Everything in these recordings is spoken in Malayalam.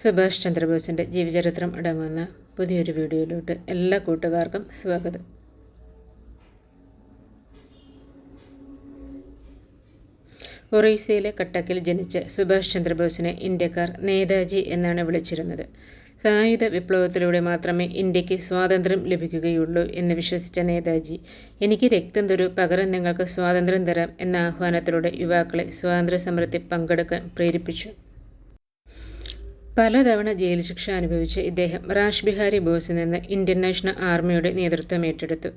സുഭാഷ് ചന്ദ്രബോസിന്റെ ജീവചരിത്രം അടങ്ങുന്ന പുതിയൊരു വീഡിയോയിലോട്ട് എല്ലാ കൂട്ടുകാർക്കും സ്വാഗതം. ഒറീസയിലെ കട്ടക്കിൽ ജനിച്ച സുഭാഷ് ചന്ദ്രബോസിനെ ഇന്ത്യക്കാർ നേതാജി എന്നാണ് വിളിച്ചിരുന്നത്. സായുധ വിപ്ലവത്തിലൂടെ മാത്രമേ ഇന്ത്യയ്ക്ക് സ്വാതന്ത്ര്യം ലഭിക്കുകയുള്ളൂ എന്ന് വിശ്വസിച്ച നേതാജി എനിക്ക് രക്തം തരൂ പകരം നിങ്ങൾക്ക് സ്വാതന്ത്ര്യം തരാം എന്ന ആഹ്വാനത്തിലൂടെ യുവാക്കളെ സ്വാതന്ത്ര്യ സമരത്തിൽ പങ്കെടുക്കാൻ പ്രേരിപ്പിച്ചു. പലതവണ ജയിൽ ശിക്ഷ അനുഭവിച്ച ഇദ്ദേഹം റാഷ് ബിഹാരി ബോസിൽ നിന്ന് ഇന്ത്യൻ നാഷണൽ ആർമിയുടെ നേതൃത്വം ഏറ്റെടുത്തു.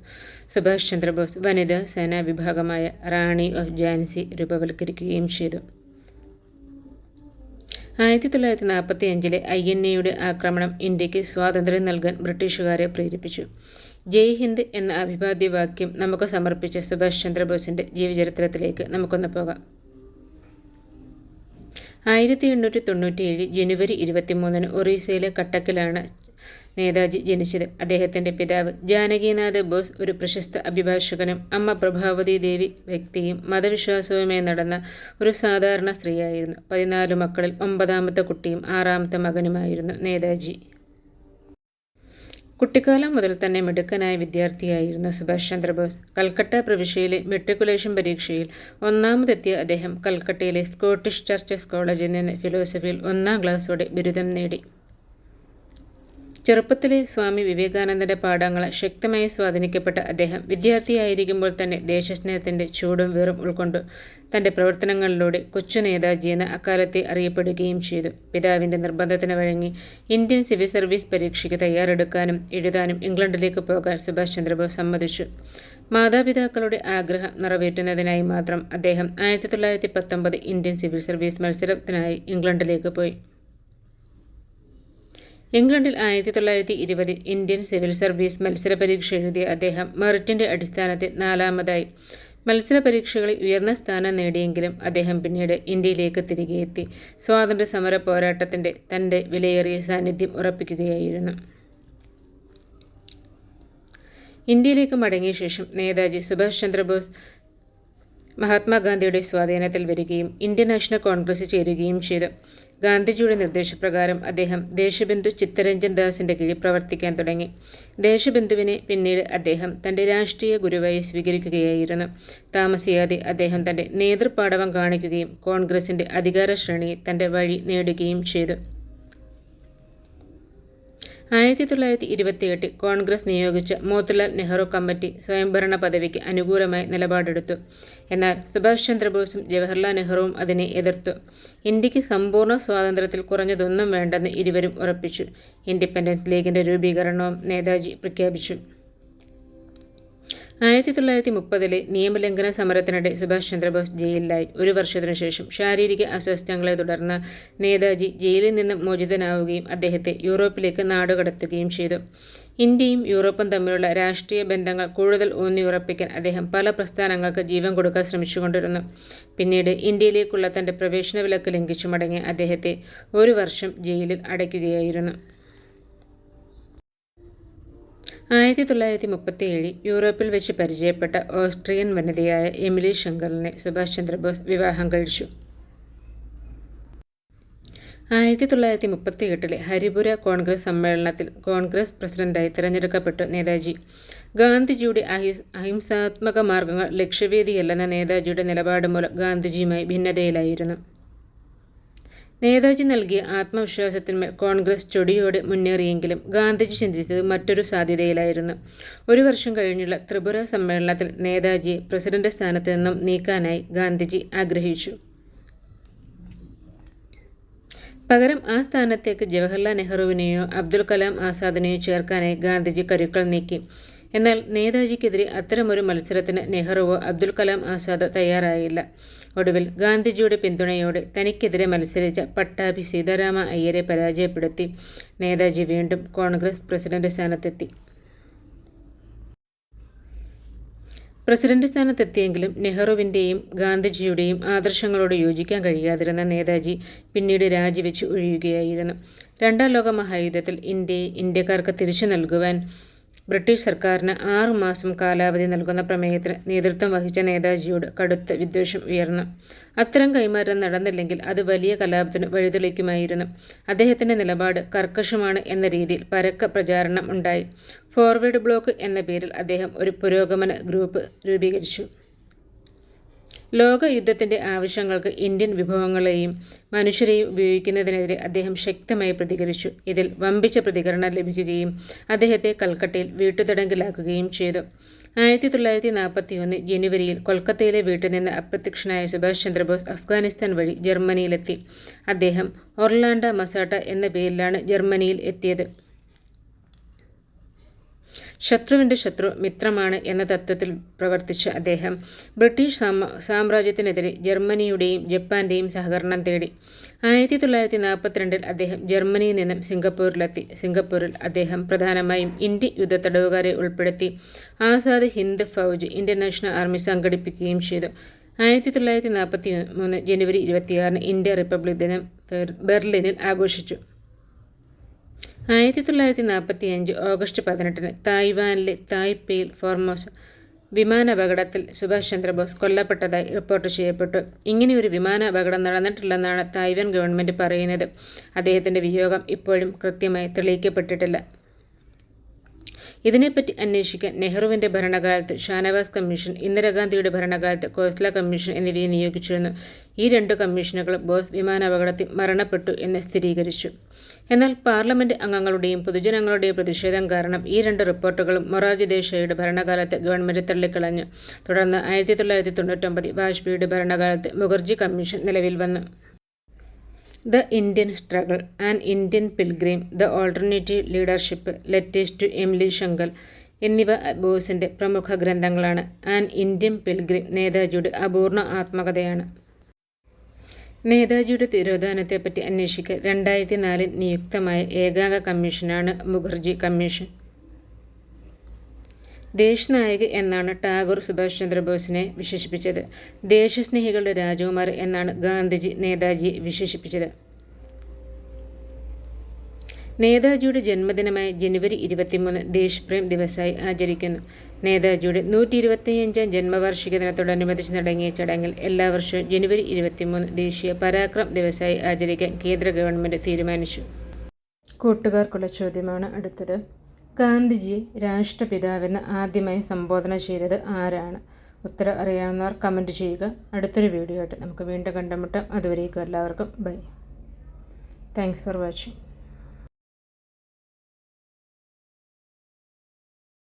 സുഭാഷ് ചന്ദ്രബോസ് വനിതാ സേനാ വിഭാഗമായ റാണി ഓഫ് ജാൻസി രൂപവൽക്കരിക്കുകയും ചെയ്തു. ആയിരത്തി തൊള്ളായിരത്തി നാൽപ്പത്തി അഞ്ചിലെ ഐ എൻ എയുടെ ആക്രമണം ഇന്ത്യയ്ക്ക് സ്വാതന്ത്ര്യം നൽകാൻ ബ്രിട്ടീഷുകാരെ പ്രേരിപ്പിച്ചു. ജയ് ഹിന്ദ് എന്ന അഭിവാദ്യവാക്യം നമുക്ക് സമർപ്പിച്ച സുഭാഷ് ചന്ദ്രബോസിന്റെ ജീവചരിത്രത്തിലേക്ക് നമുക്കൊന്ന് പോകാം. ആയിരത്തി എണ്ണൂറ്റി തൊണ്ണൂറ്റിയേഴ് ജനുവരി ഇരുപത്തിമൂന്നിന് ഒറീസയിലെ കട്ടക്കിലാണ് നേതാജി ജനിച്ചത്. അദ്ദേഹത്തിന്റെ പിതാവ് ജാനകിനാഥ് ബോസ് ഒരു പ്രശസ്ത അഭിഭാഷകനും അമ്മ പ്രഭാവതി ദേവി വ്യക്തിയും മതവിശ്വാസവുമായി നടന്ന ഒരു സാധാരണ സ്ത്രീയായിരുന്നു. പതിനാല് മക്കളിൽ ഒമ്പതാമത്തെ കുട്ടിയും ആറാമത്തെ മകനുമായിരുന്നു നേതാജി. കുട്ടിക്കാലം മുതൽ തന്നെ മിടുക്കനായ വിദ്യാർത്ഥിയായിരുന്ന സുഭാഷ് ചന്ദ്രബോസ് കൽക്കട്ട പ്രവിശ്യയിലെ മെട്രിക്കുലേഷൻ പരീക്ഷയിൽ ഒന്നാമതെത്തിയ അദ്ദേഹം കൽക്കട്ടയിലെ സ്കോട്ടിഷ് ചർച്ചസ് കോളേജിൽ നിന്ന് ഫിലോസഫിയിൽ ഒന്നാം ക്ലാസ്സോടെ ബിരുദം നേടി. ചെറുപ്പത്തിലെ സ്വാമി വിവേകാനന്ദന്റെ പാഠങ്ങളെ ശക്തമായി സ്വാധീനിക്കപ്പെട്ട അദ്ദേഹം വിദ്യാർത്ഥിയായിരിക്കുമ്പോൾ തന്നെ ദേശസ്നേഹത്തിന്റെ ചൂടും വെറും ഉൾക്കൊണ്ട് തന്റെ പ്രവർത്തനങ്ങളിലൂടെ കൊച്ചു നേതാജി എന്ന് അക്കാലത്തെ അറിയപ്പെടുകയും ചെയ്തു. പിതാവിന്റെ നിർബന്ധത്തിന് വഴങ്ങി ഇന്ത്യൻ സിവിൽ സർവീസ് പരീക്ഷയ്ക്ക് തയ്യാറെടുക്കാനും എഴുതാനും ഇംഗ്ലണ്ടിലേക്ക് പോകാൻ സുഭാഷ് ചന്ദ്രബോസ് സമ്മതിച്ചു. മാതാപിതാക്കളുടെ ആഗ്രഹം നിറവേറ്റുന്നതിനായി മാത്രം അദ്ദേഹം ആയിരത്തി തൊള്ളായിരത്തി പത്തൊമ്പത് ഇന്ത്യൻ സിവിൽ സർവീസ് മത്സരത്തിനായി ഇംഗ്ലണ്ടിലേക്ക് പോയി. ഇംഗ്ലണ്ടിൽ ആയിരത്തി തൊള്ളായിരത്തി ഇരുപതിൽ ഇന്ത്യൻ സിവിൽ സർവീസ് മത്സര പരീക്ഷ എഴുതിയ അദ്ദേഹം മെറിറ്റിന്റെ അടിസ്ഥാനത്തിൽ നാലാമതായി മത്സര പരീക്ഷകളിൽ ഉയർന്ന സ്ഥാനം നേടിയെങ്കിലും അദ്ദേഹം പിന്നീട് ഇന്ത്യയിലേക്ക് തിരികെ എത്തി. സ്വാതന്ത്ര്യ സമര പോരാട്ടത്തിന്റെ തന്റെ വിലയേറിയ സാന്നിധ്യം ഉറപ്പിക്കുകയായിരുന്നു. ഇന്ത്യയിലേക്ക് മടങ്ങിയ ശേഷം നേതാജി സുഭാഷ് ചന്ദ്രബോസ് മഹാത്മാഗാന്ധിയുടെ സ്വാധീനത്തിൽ വരികയും ഇന്ത്യൻ നാഷണൽ കോൺഗ്രസ് ചേരുകയും ചെയ്തു. ഗാന്ധിജിയുടെ നിർദ്ദേശപ്രകാരം അദ്ദേഹം ദേശബന്ധു ചിത്തരഞ്ജൻ ദാസിന്റെ കീഴിൽ പ്രവർത്തിക്കാൻ തുടങ്ങി. ദേശബന്ധുവിനെ പിന്നീട് അദ്ദേഹം തന്റെ രാഷ്ട്രീയ ഗുരുവായി സ്വീകരിക്കുകയായിരുന്നു. താമസിയാതെ അദ്ദേഹം തന്റെ നേതൃപാടവം കാണിക്കുകയും കോൺഗ്രസിന്റെ അധികാര ശ്രേണി തന്റെ വഴി നേടുകയും ചെയ്തു. ആയിരത്തി തൊള്ളായിരത്തി ഇരുപത്തിയെട്ടിൽ കോൺഗ്രസ് നിയോഗിച്ച മോത്തിലാൽ നെഹ്റു കമ്മിറ്റി സ്വയംഭരണ പദവിക്ക് അനുകൂലമായി നിലപാടെടുത്തു. എന്നാൽ സുഭാഷ് ചന്ദ്രബോസും ജവഹർലാൽ നെഹ്റുവും അതിനെ എതിർത്തു. ഇന്ത്യയ്ക്ക് സമ്പൂർണ സ്വാതന്ത്ര്യത്തിൽ കുറഞ്ഞതൊന്നും വേണ്ടെന്ന് ഇരുവരും ഉറപ്പിച്ചു. ഇൻഡിപെൻഡൻസ് ലീഗിന്റെ രൂപീകരണവും നേതാജി പ്രഖ്യാപിച്ചു. ആയിരത്തി തൊള്ളായിരത്തി മുപ്പതിലെ നിയമലംഘന സമരത്തിനിടെ സുഭാഷ് ചന്ദ്രബോസ് ജയിലിലായി. ഒരു വർഷത്തിനു ശേഷം ശാരീരിക അസ്വസ്ഥങ്ങളെ തുടർന്ന് നേതാജി ജയിലിൽ നിന്ന് മോചിതനാവുകയും അദ്ദേഹത്തെ യൂറോപ്പിലേക്ക് നാടുകടത്തുകയും ചെയ്തു. ഇന്ത്യയും യൂറോപ്പും തമ്മിലുള്ള രാഷ്ട്രീയ ബന്ധങ്ങൾ കൂടുതൽ ഊന്നിയുറപ്പിക്കാൻ അദ്ദേഹം പല പ്രസ്ഥാനങ്ങൾക്ക് ജീവൻ കൊടുക്കാൻ ശ്രമിച്ചുകൊണ്ടിരുന്നു. പിന്നീട് ഇന്ത്യയിലേക്കുള്ള തന്റെ പ്രവേശന വിലക്ക് ലംഘിച്ചു മടങ്ങിയ അദ്ദേഹത്തെ ഒരു വർഷം ജയിലിൽ അടയ്ക്കുകയായിരുന്നു. ആയിരത്തി തൊള്ളായിരത്തി മുപ്പത്തി ഏഴിൽ യൂറോപ്പിൽ വെച്ച് പരിചയപ്പെട്ട ഓസ്ട്രിയൻ വനിതയായ എമിലി ശങ്കറിനെ സുഭാഷ് ചന്ദ്രബോസ് വിവാഹം കഴിച്ചു. ആയിരത്തി തൊള്ളായിരത്തി മുപ്പത്തി എട്ടിലെ ഹരിപുര കോൺഗ്രസ് സമ്മേളനത്തിൽ കോൺഗ്രസ് പ്രസിഡന്റായി തിരഞ്ഞെടുക്കപ്പെട്ടു നേതാജി. ഗാന്ധിജിയുടെ അഹിംസാത്മക മാർഗങ്ങൾ ലക്ഷ്യവേദിയല്ലെന്ന നേതാജിയുടെ നിലപാട് മൂലം ഗാന്ധിജിയുമായി ഭിന്നതയിലായിരുന്നു. നേതാജി നൽകിയ ആത്മവിശ്വാസത്തിന്മേൽ കോൺഗ്രസ് ചൊടിയോടെ മുന്നേറിയെങ്കിലും ഗാന്ധിജി ചിന്തിച്ചത് മറ്റൊരു സാധ്യതയിലായിരുന്നു. ഒരു വർഷം കഴിഞ്ഞുള്ള ത്രിപുര സമ്മേളനത്തിൽ നേതാജിയെ പ്രസിഡന്റ് സ്ഥാനത്ത് നിന്നും നീക്കാനായി ഗാന്ധിജി ആഗ്രഹിച്ചു. പകരം ആ സ്ഥാനത്തേക്ക് ജവഹർലാൽ നെഹ്റുവിനെയോ അബ്ദുൽ കലാം ആസാദിനെയോ ചേർക്കാനായി ഗാന്ധിജി കരുക്കൾ നീക്കി. എന്നാൽ നേതാജിക്കെതിരെ അത്തരമൊരു മത്സരത്തിന് നെഹ്റുവോ അബ്ദുൽ കലാം ആസാദോ തയ്യാറായില്ല. ഒടുവിൽ ഗാന്ധിജിയുടെ പിന്തുണയോടെ തനിക്കെതിരെ മത്സരിച്ച പട്ടാഭി സീതാരാമ അയ്യരെ പരാജയപ്പെടുത്തി. നേതാജി വീണ്ടും കോൺഗ്രസ് പ്രസിഡന്റ് സ്ഥാനത്തെത്തി. പ്രസിഡന്റ് സ്ഥാനത്തെത്തിയെങ്കിലും നെഹ്റുവിന്റെയും ഗാന്ധിജിയുടെയും ആദർശങ്ങളോട് യോജിക്കാൻ കഴിയാതിരുന്ന നേതാജി പിന്നീട് രാജിവെച്ച് ഒഴിയുകയായിരുന്നു. രണ്ടാം ലോക മഹായുദ്ധത്തിൽ ഇന്ത്യയെ ഇന്ത്യക്കാർക്ക് തിരിച്ചു നൽകുവാൻ ബ്രിട്ടീഷ് സർക്കാരിന് ആറുമാസം കാലാവധി നൽകുന്ന പ്രമേയത്തിന് നേതൃത്വം വഹിച്ച നേതാജിയോട് കടുത്ത വിദ്വേഷം ഉയർന്നു. അത്തരം കൈമാറ്റം നടന്നില്ലെങ്കിൽ അത് വലിയ കലാപത്തിന് വഴിതെളിക്കുമായിരുന്നു. അദ്ദേഹത്തിന്റെ നിലപാട് കർക്കശമാണ് എന്ന രീതിയിൽ പരക്ക പ്രചാരണം ഉണ്ടായി. ഫോർവേഡ് ബ്ലോക്ക് എന്ന പേരിൽ അദ്ദേഹം ഒരു പുരോഗമന ഗ്രൂപ്പ് രൂപീകരിച്ചു. ലോകയുദ്ധത്തിന്റെ ആവശ്യങ്ങൾക്ക് ഇന്ത്യൻ വിഭവങ്ങളെയും മനുഷ്യരെയും ഉപയോഗിക്കുന്നതിനെതിരെ അദ്ദേഹം ശക്തമായി പ്രതികരിച്ചു. ഇതിൽ വമ്പിച്ച പ്രതികരണം ലഭിക്കുകയും അദ്ദേഹത്തെ കൽക്കട്ടയിൽ വീട്ടുതടങ്കിലാക്കുകയും ചെയ്തു. ആയിരത്തി തൊള്ളായിരത്തി നാൽപ്പത്തി ഒന്ന് ജനുവരിയിൽ കൊൽക്കത്തയിലെ വീട്ടിൽ നിന്ന് അപ്രത്യക്ഷനായ സുഭാഷ് ചന്ദ്രബോസ് അഫ്ഗാനിസ്ഥാൻ വഴി ജർമ്മനിയിലെത്തി. അദ്ദേഹം ഒർലാൻഡ മസാട്ട എന്ന പേരിലാണ് ജർമ്മനിയിൽ എത്തിയത്. ശത്രുവിന്റെ ശത്രു മിത്രമാണ് എന്ന തത്വത്തിൽ പ്രവർത്തിച്ച അദ്ദേഹം ബ്രിട്ടീഷ് സാമ്രാജ്യത്തിനെതിരെ ജർമ്മനിയുടെയും ജപ്പാന്റെയും സഹകരണം തേടി. ആയിരത്തി തൊള്ളായിരത്തി നാൽപ്പത്തിരണ്ടിൽ അദ്ദേഹം ജർമ്മനിയിൽ നിന്നും സിംഗപ്പൂരിലെത്തി. സിംഗപ്പൂരിൽ അദ്ദേഹം പ്രധാനമായും ഇന്ത്യൻ യുദ്ധത്തടവുകാരെ ഉൾപ്പെടുത്തി Azad Hind Fauj Indian National Army സംഘടിപ്പിക്കുകയും ചെയ്തു. ആയിരത്തി തൊള്ളായിരത്തി നാൽപ്പത്തി മൂന്ന് ജനുവരി ഇരുപത്തിയാറിന് ഇന്ത്യ റിപ്പബ്ലിക് ദിനം ബെർലിനിൽ ആഘോഷിച്ചു. ആയിരത്തി തൊള്ളായിരത്തി നാൽപ്പത്തി അഞ്ച് ഓഗസ്റ്റ് പതിനെട്ടിന് തായ്വാനിലെ തായ്പേയിൽ ഫോർമോസ വിമാനാപകടത്തിൽ സുഭാഷ് ചന്ദ്രബോസ് കൊല്ലപ്പെട്ടതായി റിപ്പോർട്ട് ചെയ്യപ്പെട്ടു. ഇങ്ങനെയൊരു വിമാനാപകടം നടന്നിട്ടില്ലെന്നാണ് തായ്വാൻ ഗവൺമെന്റ് പറയുന്നത്. അദ്ദേഹത്തിന്റെ വിയോഗം ഇപ്പോഴും കൃത്യമായി തെളിയിക്കപ്പെട്ടിട്ടില്ല. ഇതിനെപ്പറ്റി അന്വേഷിക്കാൻ നെഹ്റുവിന്റെ ഭരണകാലത്ത് ഷാനവാസ് കമ്മീഷൻ ഇന്ദിരാഗാന്ധിയുടെ ഭരണകാലത്ത് കോസ്ല കമ്മീഷൻ എന്നിവയെ നിയോഗിച്ചിരുന്നു. ഈ രണ്ട് കമ്മീഷനുകളും ബോസ് വിമാനാപകടത്തിൽ മരണപ്പെട്ടു എന്ന് സ്ഥിരീകരിച്ചു. എന്നാൽ പാർലമെന്റ് അംഗങ്ങളുടെയും പൊതുജനങ്ങളുടെയും പ്രതിഷേധം കാരണം ഈ രണ്ട് റിപ്പോർട്ടുകളും മൊറാർജി ദേശായിയുടെ ഭരണകാലത്ത് ഗവൺമെന്റ് തള്ളിക്കളഞ്ഞു. തുടർന്ന് ആയിരത്തി തൊള്ളായിരത്തി തൊണ്ണൂറ്റൊമ്പതിൽ വാജ്പേയിയുടെ ഭരണകാലത്ത് മുഖർജി കമ്മീഷൻ നിലവിൽ വന്നു. The Indian struggle and Indian pilgrim the alternative leadership letters to Emilie Schenkl എന്നിവ ബോസിന്റെ പ്രമുഖ ഗ്രന്ഥങ്ങളാണ്. ആൻഡ് ഇന്ത്യൻ പിൽഗ്രീം നേതാജിയുടെ അപൂർണ ആത്മകഥയാണ്. നേതാജിയുടെ തിരോധാനത്തെപ്പറ്റി അന്വേഷിക്കാൻ രണ്ടായിരത്തി നാലിൽ നിയുക്തമായ ഏകാംഗ കമ്മീഷനാണ് മുഖർജി കമ്മീഷൻ. ദേശനായക് എന്നാണ് ടാഗോർ സുഭാഷ് ചന്ദ്രബോസിനെ വിശേഷിപ്പിച്ചത്. ദേശസ്നേഹികളുടെ രാജകുമാർ എന്നാണ് ഗാന്ധിജി നേതാജിയെ വിശേഷിപ്പിച്ചത്. നേതാജിയുടെ ജന്മദിനമായ ജനുവരി ഇരുപത്തിമൂന്ന് ദേശപ്രേം ദിവസമായി ആചരിക്കുന്നു. നേതാജിയുടെ നൂറ്റി ഇരുപത്തിയഞ്ചാം ജന്മവാർഷിക ദിനത്തോടനുബന്ധിച്ച് നടങ്ങിയ ചടങ്ങിൽ എല്ലാ വർഷവും ജനുവരി ഇരുപത്തിമൂന്ന് ദേശീയ പരാക്രം ദിവസമായി ആചരിക്കാൻ കേന്ദ്ര ഗവൺമെന്റ് തീരുമാനിച്ചു. കൂട്ടുകാർക്കുള്ള ചോദ്യമാണ് അടുത്തത്. ഗാന്ധിജിയെ രാഷ്ട്രപിതാവെന്ന് ആദ്യമായി സംബോധന ചെയ്തത് ആരാണ്? ഉത്തരം അറിയാവുന്നവർ കമന്റ് ചെയ്യുക. അടുത്തൊരു വീഡിയോ ആയിട്ട് നമുക്ക് വീണ്ടും കണ്ടുമുട്ടാം. അതുവരേക്കും എല്ലാവർക്കും ബൈ താങ്ക്സ് ഫോർ വാച്ചിങ്